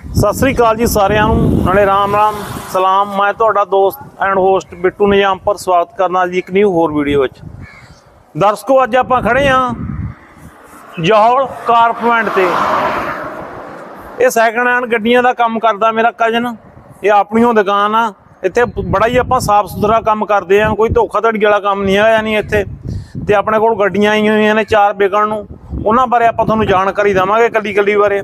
ਸਤਿ ਸ੍ਰੀ ਅਕਾਲ ਜੀ ਸਾਰਿਆਂ ਨੂੰ। ਨਾਲੇ ਰਾਮ ਰਾਮ, ਸਲਾਮ। ਮੈਂ ਤੁਹਾਡਾ ਦੋਸਤ ਐਂਡ ਹੋਸਟ ਬਿੱਟੂ ਨਿਜਾਮਪੁਰ ਸਵਾਗਤ ਕਰਨਾ ਜੀ ਇੱਕ ਨਿਊ ਹੋਰ ਵੀਡੀਓ ਵਿੱਚ। ਦਰਸ਼ਕੋ, ਅੱਜ ਆਪਾਂ ਖੜੇ ਆਂ ਜਹੌਲ ਕਾਰ ਪੁਆਇੰਟ ਤੇ। ਇਹ ਸੈਕੰਡ ਹੈਂਡ ਗੱਡੀਆਂ ਦਾ ਕੰਮ ਕਰਦਾ ਮੇਰਾ ਕਜ਼ਨ ਇਹ ਆਪਣੀ ਓ ਦੁਕਾਨ ਆ। ਇੱਥੇ ਬੜਾ ਹੀ ਆਪਾਂ ਸਾਫ਼ ਸੁਥਰਾ ਕੰਮ ਕਰਦੇ ਆ ਕੋਈ ਧੋਖਾਧੜੀ ਵਾਲਾ ਕੰਮ ਨਹੀਂ ਹੈਗਾ ਨਹੀਂ ਇੱਥੇ। ਤੇ ਆਪਣੇ ਕੋਲ ਗੱਡੀਆਂ ਆਈਆਂ ਹੋਈਆਂ ਨੇ ਚਾਰ ਵਿਕਣ ਨੂੰ। ਉਹਨਾਂ ਬਾਰੇ ਆਪਾਂ ਤੁਹਾਨੂੰ ਜਾਣਕਾਰੀ ਦੇਵਾਂਗੇ ਕੱਲੀ ਕੱਲੀ ਬਾਰੇ।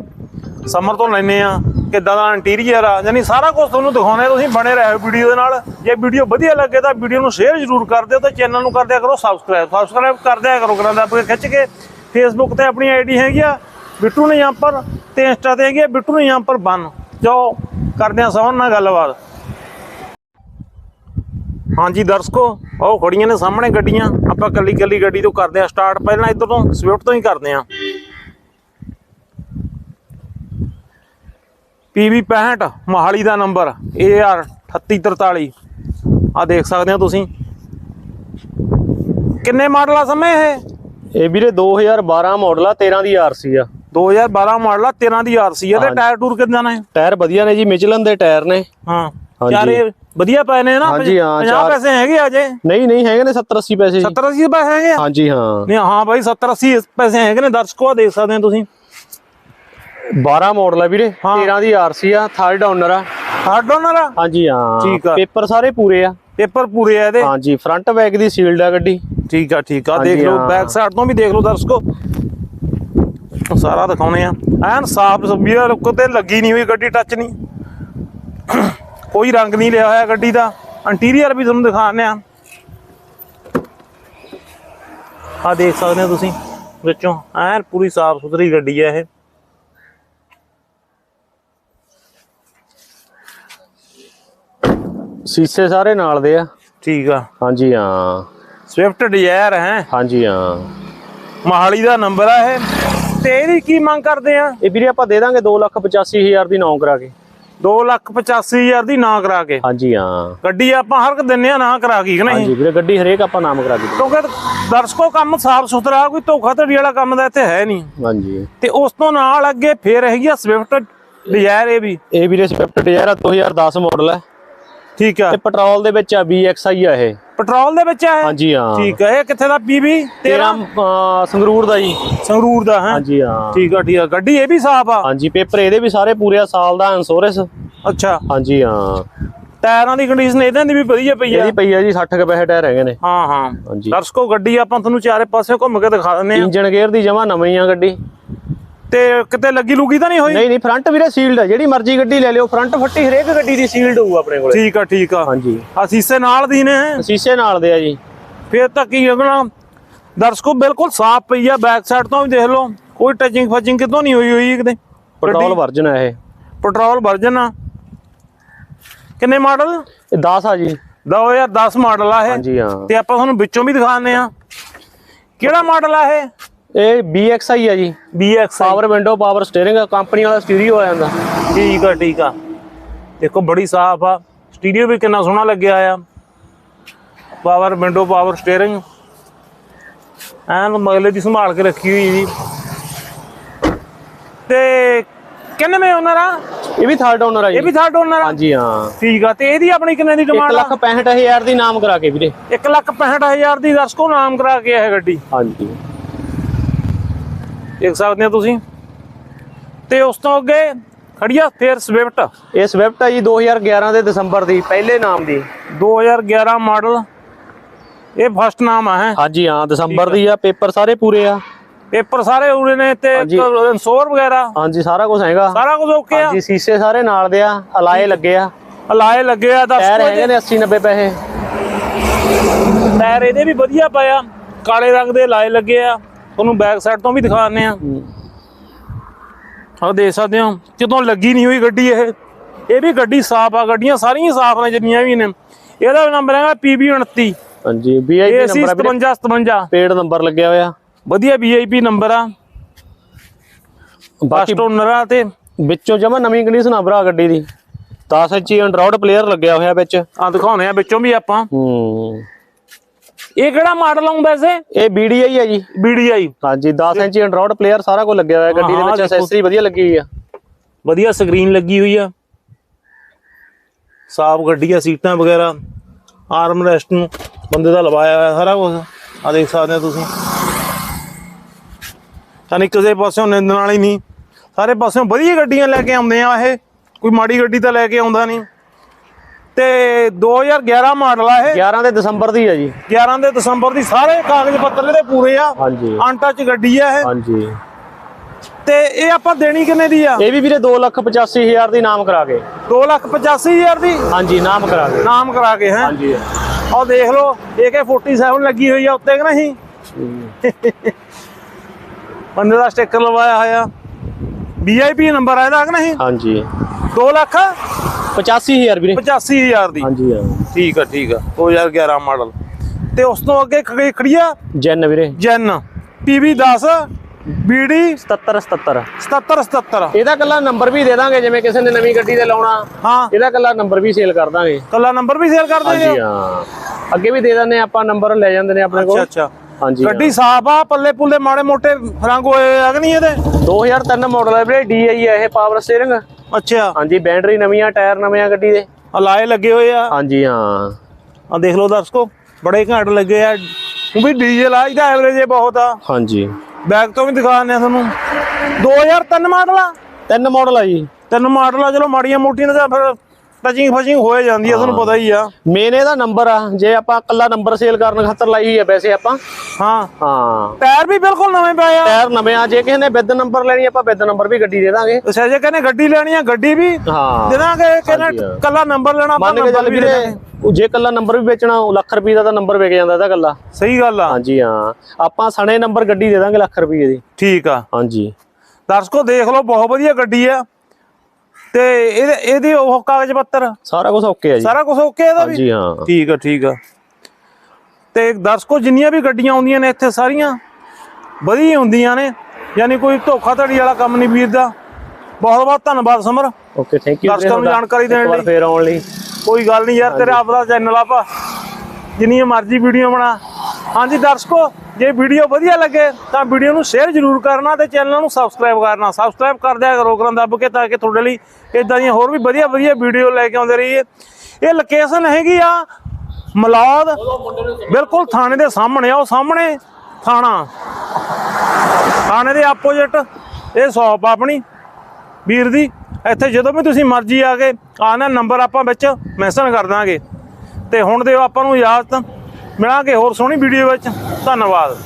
ਸਮਰ ਤੋਂ ਲੈਨੇ ਆ, ਕਿੱਦਾਂ ਦਾ ਇੰਟੀਰੀਅਰ ਆ, ਯਾਨੀ ਸਾਰਾ ਕੁਝ ਤੁਹਾਨੂੰ ਦਿਖਾਉਣਾ ਤੁਸੀਂ ਬਣੇ ਰਹੋ ਵੀਡੀਓ ਦੇ ਨਾਲ। ਜੇ ਵੀਡੀਓ ਵਧੀਆ ਲੱਗੇ ਤਾਂ ਵੀਡੀਓ ਨੂੰ ਸ਼ੇਅਰ ਜ਼ਰੂਰ ਕਰ ਦਿਓ ਤੇ ਚੈਨਲ ਨੂੰ ਕਰ ਦਿਆ ਕਰੋ ਸਬਸਕ੍ਰਾਈਬ ਸਬਸਕ੍ਰਾਈਬ ਕਰ ਦਿਆ ਕਰੋ, ਗਰਾਂ ਦਾ ਖਿੱਚ ਕੇ। ਫੇਸਬੁੱਕ ਤੇ ਆਪਣੀ ਆਈਡੀ ਹੈਗੀ ਆ, ਬਿੱਟੂ ਨਿਜਾਮਪੁਰ ਤੇ ਇੰਸਟਾ ਤੇ ਹੈਗੀ ਆ, ਬਿੱਟੂ ਨਿਜਾਮਪੁਰ ਬਨ। ਜੋ ਕਰਦੇ ਆ ਸੌਣ ਨਾਲ ਗੱਲਬਾਤ। ਹਾਂਜੀ, ਦਰਸ਼ਕੋ ਉਹ ਖੜੀਆਂ ਨੇ ਸਾਹਮਣੇ ਗੱਡੀਆਂ। ਆਪਾਂ ਕੱਲੀ ਕੱਲੀ ਗੱਡੀ ਤੋਂ ਕਰਦੇ ਆ ਸਟਾਰਟ ਪਹਿਲਾਂ ਇੱਧਰ ਤੋਂ ਸਵਿਫਟ ਤੋਂ ਹੀ ਕਰਦੇ ਆ। PV 65 ਮੋਹਾਲੀ ਦਾ ਨੰਬਰ AR 3843 ਆ ਦੇਖ ਸਕਦੇ ਹੋ ਤੁਸੀਂ। ਕਿੰਨੇ ਮਾਡਲ ਆ ਸਮੇਂ ਇਹ? ਇਹ ਵੀਰੇ 2012 ਮਾਡਲ ਆ 13 ਦੀ ਆਰਸੀ ਆ। 2012 ਮਾਡਲ ਆ 13 ਦੀ ਆਰਸੀ ਆ। ਤੇ। ਟਾਇਰ ਟੂਰ ਕਿੰਨਾ ਨੇ? ਟਾਇਰ ਵਧੀਆ ਨੇ ਜੀ ਮਿਚਲਨ ਦੇ ਟਾਇਰ ਨੇ। ਹਾਂ। ਚਾਰੇ ਵਧੀਆ ਪਏ ਨੇ ਨਾ ਹਾਂਜੀ, ਹਾਂ, 50 ਚਾਰ- ਪੈਸੇ ਹੈਗੇ ਅਜੇ। ਨਹੀਂ ਨਹੀਂ ਹੈਗੇ ਨੇ 70 80 ਪੈਸੇ ਜੀ। 70 80 ਪੈਸੇ ਹੈਗੇ ਹਾਂਜੀ ਹਾਂ। ਨਹੀਂ ਹਾਂ ਬਾਈ 70 80 ਪੈਸੇ ਹੈਗੇ ਨੇ ਦਰਸ਼ਕੋ ਆ ਦੇਖ ਸਕਦੇ ਹੋ ਤੁਸੀਂ। 12 ਮਾਡਲ ਆ ਵੀਰੇ ਹਾਂ। 13 ਦੀ ਆਰਸੀ ਆ ਥਰਡ ਓਨਰ ਆ। ਹਾਰਡ ਓਨਰ ਆ? ਹਾਂਜੀ ਹਾਂ। ਠੀਕ ਆ। ਪੇਪਰ ਸਾਰੇ ਪੂਰੇ ਆ। ਪੇਪਰ ਪੂਰੇ ਆ ਇਹਦੇ? ਹਾਂਜੀ ਫਰੰਟ ਬੈਕ ਦੀ ਸੀਲਡ ਆ ਗੱਡੀ। ਠੀਕ ਆ ਠੀਕ ਆ। ਦੇਖ ਲਓ। ਬੈਕ ਸਾਈਡ ਤੋਂ ਵੀ ਦੇਖ ਲਓ ਦਰਸ਼ਕੋ। ਸਾਰਾ ਦਿਖਾਉਣੇ ਆ। ਐਨ ਸਾਫ਼ ਸਬੀਆ ਲੁੱਕ ਤੇ ਲੱਗੀ ਨਹੀਂ ਹੋਈ ਗੱਡੀ ਟੱਚ ਨਹੀਂ। ਕੋਈ ਰੰਗ ਨਹੀਂ ਲਿਆ ਹੋਇਆ ਗੱਡੀ ਦਾ। ਇੰਟੀਰੀਅਰ ਵੀ ਤੁਹਾਨੂੰ ਦਿਖਾਉਂਦੇ ਆ। ਆ ਦੇਖ ਸਕਦੇ ਹੋ ਤੁਸੀਂ ਵਿੱਚੋਂ। ਐਨ ਪੂਰੀ ਸਾਫ਼ ਸੁਥਰੀ ਗੱਡੀ ਆ ਇਹ। ਸੀਸੇ ਸਾਰੇ ਨਾਲ ਦੇ ਆ। ਠੀਕ ਆ। ਹਾਂਜੀ ਹਾਂ। ਸਵਿਫਟ ਡਿਜ਼ਾਇਰ ਹੈ। ਹਾਂਜੀ ਹਾਂ। ਮੋਹਾਲੀ ਦਾ ਨੰਬਰ ਆ ਇਹ। ਤੇ ਇਹਦੀ ਕੀ ਮੰਗ ਕਰਦੇ ਆ? ਇਹ ਵੀਰੇ ਆਪਾਂ ਦੇ ਦਾਂਗੇ 285000 ਦੀ ਨੌ ਕਰਾ ਕੇ। 285000 ਦੀ ਨਾ ਕਰਾ ਕੇ। ਹਾਂਜੀ ਹਾਂ। ਗੱਡੀ ਆਪਾਂ ਹਰ ਇੱਕ ਦਿੰਨੇ ਆ ਨਾ ਕਰਾ ਕੇ ਕਿ ਨਹੀਂ? ਹਾਂਜੀ ਵੀਰੇ ਗੱਡੀ ਹਰੇਕ ਆਪਾਂ ਨਾਮ ਕਰਾ ਕੇ ਕਿਉਂਕਿ ਦਰਸ਼ਕੋ ਕੰਮ ਸਾਫ਼ ਸੁਥਰਾ ਕੋਈ ਧੋਖਾਧੜੀ ਵਾਲਾ ਕੰਮ ਦਾ ਇੱਥੇ ਹੈ ਨਹੀਂ। ਹਾਂਜੀ। ਤੇ ਉਸ ਤੋਂ ਨਾਲ ਅੱਗੇ ਫੇਰ ਹੈਗੀ ਆ ਸਵਿਫਟ ਡਿਜ਼ਾਇਰ ਇਹ ਵੀ। ਇਹ ਵੀਰੇ ਸਵਿਫਟ ਡਿਜ਼ਾਇਰ ਆ 2010 ਮਾਡਲ ਹੈ ਠੀਕ ਆ। ਤੇ ਪੈਟਰੋਲ ਦੇ ਵਿੱਚ ਆ BXI ਆ ਇਹ। ਪੈਟਰੋਲ ਦੇ ਵਿੱਚ ਆ ਇਹ? ਹਾਂਜੀ ਹਾਂ। ਠੀਕ ਆ। ਇਹ ਕਿੱਥੇ ਦਾ? ਪੀਬੀ 13 13 ਸੰਗਰੂਰ ਦਾ ਜੀ। ਸੰਗਰੂਰ ਦਾ ਹੈ? ਹਾਂਜੀ ਹਾਂ। ਠੀਕ ਆ ਠੀਕ ਆ। ਗੱਡੀ ਇਹ ਵੀ ਸਾਫ਼ ਆ? ਹਾਂਜੀ ਪੇਪਰ ਇਹਦੇ ਵੀ ਸਾਰੇ ਪੂਰੇ ਆ ਸਾਲ ਦਾ ਇੰਸ਼ੋਰੈਂਸ। ਅੱਛਾ। ਹਾਂਜੀ ਹਾਂ। ਟਾਇਰਾਂ ਦੀ ਕੰਡੀਸ਼ਨ ਇਹਨਾਂ ਦੀ ਵੀ ਵਧੀਆ ਪਈ ਆ। ਇਹਦੀ ਪਈ ਆ ਜੀ 60 ਕੁ ਪੈਸੇ ਟਾਇਰ ਹੈਗੇ ਨੇ। ਹਾਂ ਹਾਂ। ਹਾਂਜੀ। ਦਰਸ਼ਕੋ ਗੱਡੀ ਆਪਾਂ ਤੁਹਾਨੂੰ ਚਾਰੇ ਪਾਸੇ ਘੁੰਮ ਕੇ ਦਿਖਾ ਦਿੰਨੇ ਆ। ਇੰਜਨ ਗੇਅਰ ਦੀ ਜਮਾ ਨਵੀਂ ਆ ਗੱਡੀ। ਤੇ ਕਿਤੇ ਲੱਗੀ ਲੁਗੀ ਤਾਂ ਨਹੀਂ ਹੋਈ? ਨਹੀਂ ਨਹੀਂ ਫਰੰਟ ਵੀਰੇ ਸੀਲਡ ਆ। ਜਿਹੜੀ ਮਰਜ਼ੀ ਗੱਡੀ ਲੈ ਲਿਓ ਫਰੰਟ ਫੱਟੀ ਹਰੇਕ ਗੱਡੀ ਦੀ ਸੀਲਡ ਹੋਊ ਆਪਣੇ ਕੋਲੇ। ਠੀਕ ਆ ਠੀਕ ਆ। ਹਾਂਜੀ। ਆ ਸੀਸੇ ਨਾਲ ਦੀ ਨੇ। ਸ਼ੀਸ਼ੇ ਨਾਲ ਦੇ ਆ ਜੀ। ਫੇਰ ਤਾਂ ਕੀ ਹੋਣਾ? ਦਰਸ਼ਕੋ ਬਿਲਕੁਲ ਸਾਫ਼ ਪਈ ਆ ਬੈਕ ਸਾਈਡ ਤੋਂ ਵੀ ਦੇਖ ਲਓ। ਕੋਈ ਟੱਚਿੰਗ ਫਚਿੰਗ ਕਿਤੋਂ ਨਹੀਂ ਹੋਈ ਹੋਈ ਕਿਤੇ। ਪੈਟਰੋਲ ਵਰਜਨ ਆ ਇਹ। ਪੈਟਰੋਲ ਵਰਜਨ ਆ। ਕਿੰਨੇ ਮਾਡਲ ਇਹ 10 ਆ ਜੀ। 2010 ਮਾਡਲ ਆ ਇਹ। ਹਾਂਜੀ ਹਾਂ। ਤੇ ਆਪਾਂ ਤੁਹਾਨੂੰ ਵਿੱਚੋਂ ਵੀ ਦਿਖਾਉਂਦੇ ਆ ਕਿਹੜਾ ਮਾਡਲ ਆ ਇਹ? ਇਹ BXI ਆ ਜੀ। BX power window power steering company ਵਾਲਾ ਸਟੀਰੀਓ ਆ ਜਾਂਦਾ ਠੀਕ ਆ ਠੀਕ ਆ। ਦੇਖੋ ਬੜੀ ਸਾਫ਼ ਆ। ਸਟੀਰੀਓ ਵੀ ਕਿੰਨਾ ਸੋਹਣਾ ਲੱਗਿਆ ਆ। ਪਾਵਰ ਵਿੰਡੋ ਪਾਵਰ ਸਟੀਅਰਿੰਗ ਐਨ ਮਗਲੇ ਦੀ ਸੰਭਾਲ ਕੇ ਰੱਖੀ ਹੋਈ ਜੀ। ਤੇ ਕਿੰਨੇ ਮੇ ਓਨਰ ਆ? ਇਹ ਵੀ ਥਰਡ ਓਨਰ ਆ ਜੀ। ਇਹ ਵੀ ਥਰਡ ਓਨਰ ਆ? ਹਾਂਜੀ ਹਾਂ। ਠੀਕ ਆ ਤੇ ਇਹਦੀ ਆਪਣੀ ਕਿੰਨੇ ਦੀ 1 ਡਿਮਾਂਡ ਆ? ਲੱਖ 65000 ਦੀ ਨਾਮ ਕਰਾ ਕੇ ਵੀਰੇ। 1 ਲੱਖ 65000 ਦੀ ਦਰਸ਼ਕੋ ਨਾਮ ਕਰਾ ਕੇ ਇਹ ਗੱਡੀ। ਹਾਂਜੀ। ਦੇਖ ਸਕਦੇ ਹੋ ਤੁਸੀਂ। ਤੇ ਉਸ ਤੋਂ ਅੱਗੇ ਖੜੀਆ ਫੇਰ ਸਵਿਫਟ। ਇਹ ਸਵਿਫਟ ਆ ਜੀ 2011 ਦੇ ਦਸੰਬਰ ਦੀ ਪਹਿਲੇ ਨਾਮ ਦੀ। 2011 ਮਾਡਲ ਇਹ ਫਸਟ ਨਾਮ ਆ ਹੈ। ਹਾਂਜੀ ਹਾਂ ਦਸੰਬਰ ਦੀ ਆ ਪੇਪਰ ਸਾਰੇ ਪੂਰੇ ਆ। ਪੇਪਰ ਸਾਰੇ ਉਰੇ ਨੇ ਤੇ। ਇੰਸ਼ੋਰ ਵਗੈਰਾ। ਹਾਂਜੀ ਸਾਰਾ ਕੁਝ ਹੈਗਾ। ਸਾਰਾ ਕੁਝ ਓਕੇ ਆ। ਹਾਂਜੀ ਸੀਸੇ ਸਾਰੇ ਨਾਲ ਦੇ ਆ ਅਲਾਏ ਲੱਗੇ ਆ। ਅਲਾਏ ਲੱਗੇ ਆ ਦੱਸ ਟਾਇਰ ਹੈਗੇ ਨੇ 80 90 ਪੈਸੇ। ਟਾਇਰ ਇਹਦੇ ਵੀ ਵਧੀਆ ਪਿਆ ਕਾਲੇ ਰੰਗ ਦੇ ਲਾਏ ਲੱਗੇ ਆ। ਤੁਹਾਨੂੰ ਬੈਕ ਸਾਈਡ ਤੋਂ ਵੀ ਦਿਖਾਉਂਦੇ ਆ ਆਹ ਦੇਖ ਸਕਦੇ ਹੋ ਜਦੋਂ ਲੱਗੀ ਨਹੀਂ ਹੋਈ ਗੱਡੀ ਇਹ ਇਹ ਵੀ ਗੱਡੀ ਸਾਫ਼ ਆ ਗੱਡੀਆਂ ਸਾਰੀਆਂ ਸਾਫ਼ ਨੇ ਜਿੰਨੀਆਂ ਵੀ ਨੇ। ਇਹਦਾ ਨੰਬਰ ਹੈਗਾ PB29 ਹਾਂਜੀ ਵੀਆਈਪੀ ਨੰਬਰ ਵੀਰੇ। 57 57 ਪੇਡ ਨੰਬਰ ਲੱਗਿਆ ਹੋਇਆ। ਵਧੀਆ VIP ਨੰਬਰ ਆ। ਬਾਕੀ ਆ ਤੇ ਵਿੱਚੋਂ ਜਮਾ ਨਵੀਂ ਕੰਡੀਸ਼ਨ ਆ ਭਰਾ ਗੱਡੀ ਦੀ। 10 ਇੰਚੀ ਐਂਡਰੋਇਡ ਪਲੇਅਰ ਲੱਗਿਆ ਹੋਇਆ ਵਿੱਚ। ਆ ਦਿਖਾਉਣੇ ਆ ਵਿੱਚੋਂ ਵੀ ਆਪਾਂ। ਹੂੰ। ਇਹ ਕਿਹੜਾ ਮਾਡਲ ਆਉਂਦਾ ਵੈਸੇ? ਇਹ BDI ਹੈ ਜੀ। BDI ਹਾਂਜੀ 10 ਇੰਚੀ ਐਂਡਰੋਇਡ ਪਲੇਅਰ ਸਾਰਾ ਕੁਝ ਲੱਗਿਆ ਹੋਇਆ ਗੱਡੀ ਦੇ ਵਿੱਚ। ਐਕਸੈਸਰੀ ਵਧੀਆ ਲੱਗੀ ਹੋਈ ਆ। ਵਧੀਆ ਸਕਰੀਨ ਲੱਗੀ ਹੋਈ ਆ। ਸਾਫ਼ ਗੱਡੀ ਆ ਸੀਟਾਂ ਵਗੈਰਾ ਆਰਮ ਰੈਸਟ ਨੂੰ ਬੰਦੇ ਦਾ ਲਵਾਇਆ ਹੋਇਆ ਸਾਰਾ ਕੁਝ। ਆ ਦੇਖ ਸਕਦੇ ਹੋ ਤੁਸੀਂ। ਤਾਂ ਕਿਸੇ ਪਾਸਿਓਂ ਨਿੰਦਣ ਵਾਲੀ ਨਹੀਂ। ਸਾਰੇ ਪਾਸਿਓਂ ਵਧੀਆ ਗੱਡੀਆਂ ਲੈ ਕੇ ਆਉਂਦੇ ਆ ਇਹ। ਕੋਈ ਮਾੜੀ ਗੱਡੀ ਤਾਂ ਲੈ ਕੇ ਆਉਂਦਾ ਨਹੀਂ। ਤੇ 2011 ਮਾਡਲ ਆ ਇਹ। 11 ਦੇ ਦਸੰਬਰ ਦੀ ਹੈ ਜੀ। 11 ਦੇ ਦਸੰਬਰ ਦੀ ਸਾਰੇ ਕਾਗਜ਼ ਪੱਤਰ ਇਹਦੇ ਪੂਰੇ ਆ। ਹਾਂਜੀ। ਅਨਟੱਚ ਗੱਡੀ ਆ ਇਹ। ਹਾਂਜੀ। ਤੇ ਇਹ ਆਪਾਂ ਦੇਣੀ ਕਿੰਨੇ ਦੀ ਆ? ਇਹ ਵੀ ਵੀਰੇ 285000 ਦੀ ਨਾਮ ਕਰਾ ਕੇ। 285000 ਦੀ? ਹਾਂਜੀ ਨਾਮ ਕਰਾ ਕੇ। ਨਾਮ ਕਰਾ ਕੇ ਹੈ? ਹਾਂਜੀ। ਆਹ ਦੇਖ ਲਓ AK47 ਲੱਗੀ ਹੋਈ ਆ ਉੱਤੇ ਕਿ ਨਹੀਂ? ਬੰਦੇ ਦਾ ਸਟicker ਲਵਾਇਆ ਹੋਇਆ। VIP ਨੰਬਰ ਆ ਇਹਦਾ ਕਿ ਨਹੀਂ? ਹਾਂਜੀ। 2 ਲੱਖ? 85000 ਵੀਰੇ। 85000 ਦੀ? ਹਾਂਜੀ ਹਾਂ। ਠੀਕ ਆ ਠੀਕ ਆ। 2011 ਮਾਡਲ। ਤੇ ਉਸ ਤੋਂ ਅੱਗੇ ਖ- ਖੜੀ ਆ ਜੈਨ ਵੀਰੇ। ਜੈਨ। PV10 BD 77 77 77 77 ਇਹਦਾ ਕੱਲਾ ਨੰਬਰ ਵੀ ਦੇ ਦਾਂਗੇ ਜਿਵੇਂ ਕਿਸੇ ਨੇ ਨਵੀਂ ਗੱਡੀ ਤੇ ਲਾਉਣਾ। ਹਾਂ। ਇਹਦਾ ਕੱਲਾ ਨੰਬਰ ਵੀ ਸੇਲ ਕਰ ਦਾਂਗੇ। ਕੱਲਾ ਨੰਬਰ ਵੀ ਸੇਲ ਕਰ ਹਾਂਜੀ ਦੇਗੇ ਹਾਂ। ਅੱਗੇ ਵੀ ਦੇ ਦਿੰਦੇ ਆਪਾਂ ਨੰਬਰ ਲੈ ਜਾਂਦੇ ਨੇ ਆਪਣੇ ਅੱਛਾ ਕੋਲ। ਅੱਛਾ ਹਾਂਜੀ ਹਾਂ। ਗੱਡੀ ਸਾਫ਼ ਆ ਪੱਲੇ ਪੁੱਲੇ ਮਾੜੇ ਮੋਟੇ ਰੰਗ ਹੋਏ ਆ ਕਿ ਨਹੀਂ ਇਹਦੇ? 2003 ਮਾਡਲ ਹੈ ਵੀਰੇ DI ਹੈ ਇਹ ਪਾਵਰ ਸਟੀਅਰਿੰਗ ਅੱਛਾ। ਹਾਂਜੀ ਬੈਟਰੀ ਨਵੀਂ ਆ ਟਾਇਰ ਨਵੇਂ ਆ ਗੱਡੀ ਦੇ। ਅਲਾਏ ਲੱਗੇ ਹੋਏ ਆ। ਹਾਂਜੀ ਹਾਂ। ਆ ਦੇਖ ਲਓ ਦਰਸ਼ਕੋ ਬੜੇ ਘੱਟ ਲੱਗੇ ਆ। ਉਹ ਵੀ ਡੀਜ਼ਲ ਆ ਇਹਦਾ ਐਵਰੇਜ ਇਹ ਬਹੁਤ ਆ। ਹਾਂਜੀ। ਬੈਕ ਤੋਂ ਵੀ ਦਿਖਾ ਦਿੰਦੇ ਆ ਤੁਹਾਨੂੰ। 2003 ਮਾਡਲ ਆ। ਤਿੰਨ ਮਾਡਲ ਆ ਜੀ। ਤਿੰਨ ਮਾਡਲ ਆ ਚਲੋ ਮਾੜੀਆਂ ਮੋਟੀਆਂ ਤਾਂ ਫਿਰ ਟਚਿੰਗ ਫਚਿੰਗ ਹੋਏ ਜਾਂਦੀ ਆ ਤੁਹਾਨੂੰ ਪਤਾ ਹੀ ਆ। ਮੇਨ ਇਹਦਾ ਨੰਬਰ ਆ ਜੇ ਆਪਾਂ ਕੱਲਾ ਨੰਬਰ ਸੇਲ ਕਰਨ ਖਾਤਰ ਲਾਈ ਹੋਈ ਹੈ ਵੈਸੇ ਆਪਾਂ। ਹਾਂ। ਹਾਂ। ਟਾਇਰ ਵੀ ਬਿਲਕੁਲ ਨਵੇਂ ਪਏ ਆ। ਟਾਇਰ ਨਵੇਂ ਆ ਜੇ ਕਿਸੇ ਨੇ ਵਿਦ ਨੰਬਰ ਲੈਣੀ ਆਪਾਂ ਵਿਦ ਨੰਬਰ ਵੀ ਗੱਡੀ ਦੇ ਦਾਂਗੇ। ਅੱਛਾ ਜੇ ਕਹਿੰਦੇ ਗੱਡੀ ਲੈਣੀ ਆ ਗੱਡੀ ਵੀ ਹਾਂ। ਦੇ ਦਾਂਗੇ ਕਹਿੰਦੇ ਹਾਂ। ਕੱਲਾ ਨੰਬਰ ਲੈਣਾ ਆਪਾਂ ਚੱਲ ਵੀ ਦੇ ਦਾਂਗੇ। ਉਹ ਜੇ ਕੱਲਾ ਨੰਬਰ ਵੀ ਵੇਚਣਾ ਉਹ ਲੱਖ ਰੁਪਏ ਦਾ ਤਾਂ ਨੰਬਰ ਵਿਕ ਜਾਂਦਾ ਇਹਦਾ ਕੱਲਾ ਸਹੀ ਗੱਲ ਆ। ਹਾਂਜੀ ਹਾਂ। ਆਪਾਂ ਸਣੇ ਨੰਬਰ ਗੱਡੀ ਦੇ ਦਾਂਗੇ ਲੱਖ ਰੁਪਏ ਦੀ। ਠੀਕ ਆ। ਹਾਂਜੀ। ਦਰਸ਼ਕੋ ਦੇਖ ਲਓ ਬਹੁਤ ਵਧੀਆ ਗੱਡੀ ਆ। ਤੇ ਇਹਦੇ ਇਹਦੇ ਉਹ ਕਾਗਜ਼ ਪੱਤਰ? ਸਾਰਾ ਕੁਝ ਓਕੇ ਆ ਜੀ। ਸਾਰਾ ਕੁਝ ਓਕੇ ਇਹਦਾ ਵੀ? ਹਾਂਜੀ ਹਾਂ। ਠੀਕ ਆ ਠੀਕ ਆ। ਤੇ ਦਰਸ਼ਕੋ ਜਿੰਨੀਆਂ ਵੀ ਗੱਡੀਆਂ ਆਉਂਦੀਆਂ ਨੇ ਇੱਥੇ ਸਾਰੀਆਂ ਵਧੀਆ ਹੁੰਦੀਆਂ ਨੇ। ਯਾਨੀ ਕੋਈ ਧੋਖਾਧੜੀ ਵਾਲਾ ਕੰਮ ਨਹੀਂ ਵੀਰ ਦਾ ਬਹੁਤ ਬਹੁਤ ਧੰਨਵਾਦ ਸਮਰ। ਓਕੇ ਥੈਂਕ ਯੂ ਦਰਸ਼ਕਾਂ ਨੂੰ ਜਾਣਕਾਰੀ ਦੇਣ ਲਈ। ਫੇਰ ਆਉਣ ਲਈ। ਕੋਈ ਗੱਲ ਨਹੀਂ ਯਾਰ ਤੇਰੇ ਆਪ ਦਾ ਚੈਨਲ ਆਪਾ। ਜਿੰਨੀਆਂ ਮਰਜ਼ੀ ਵੀਡੀਓ ਬਣਾ। ਹਾਂਜੀ ਦਰਸ਼ਕੋ। ਜੇ ਵੀਡੀਓ ਵਧੀਆ ਲੱਗੇ ਤਾਂ ਵੀਡੀਓ ਨੂੰ ਸ਼ੇਅਰ ਜ਼ਰੂਰ ਕਰਨਾ ਤੇ ਚੈਨਲ ਨੂੰ ਸਬਸਕ੍ਰਾਈਬ ਕਰਨਾ। ਸਬਸਕ੍ਰਾਈਬ ਕਰ ਦਿਆ ਕਰੋ ਕਰਨ ਦੱਬ ਕੇ ਤਾਂ ਕਿ ਤੁਹਾਡੇ ਲਈ ਇਦਾਂ ਦੀਆਂ ਹੋਰ ਵੀ ਵਧੀਆ ਵਧੀਆ ਵੀਡੀਓ ਲੈ ਕੇ ਆਉਂਦੇ ਰਹੀਏ। ਇਹ ਲੋਕੇਸ਼ਨ ਹੈਗੀ ਆ ਮਲੌਦ। ਬਿਲਕੁਲ ਥਾਣੇ ਦੇ ਸਾਹਮਣੇ ਆ, ਉਹ ਸਾਹਮਣੇ ਥਾਣਾ। ਥਾਣੇ ਦੇ ਆਪੋਜ਼ਿਟ ਇਹ ਸ਼ਾਪ ਆਪਣੀ। ਵੀਰ ਦੀ ਇੱਥੇ ਜਦੋਂ ਵੀ ਤੁਸੀਂ ਮਰਜ਼ੀ ਆ ਕੇ ਆਣਾ ਨੰਬਰ ਆਪਾਂ ਵਿੱਚ ਮੈਂਸ਼ਨ ਕਰ ਦਾਂਗੇ। ਤੇ ਹੁਣ ਦਿਓ ਆਪਾਂ ਨੂੰ ਇਜਾਜ਼ਤ। ਮਿਲਾਂਗੇ ਹੋਰ ਸੋਹਣੀ ਵੀਡੀਓ ਵਿੱਚ। ਧੰਨਵਾਦ।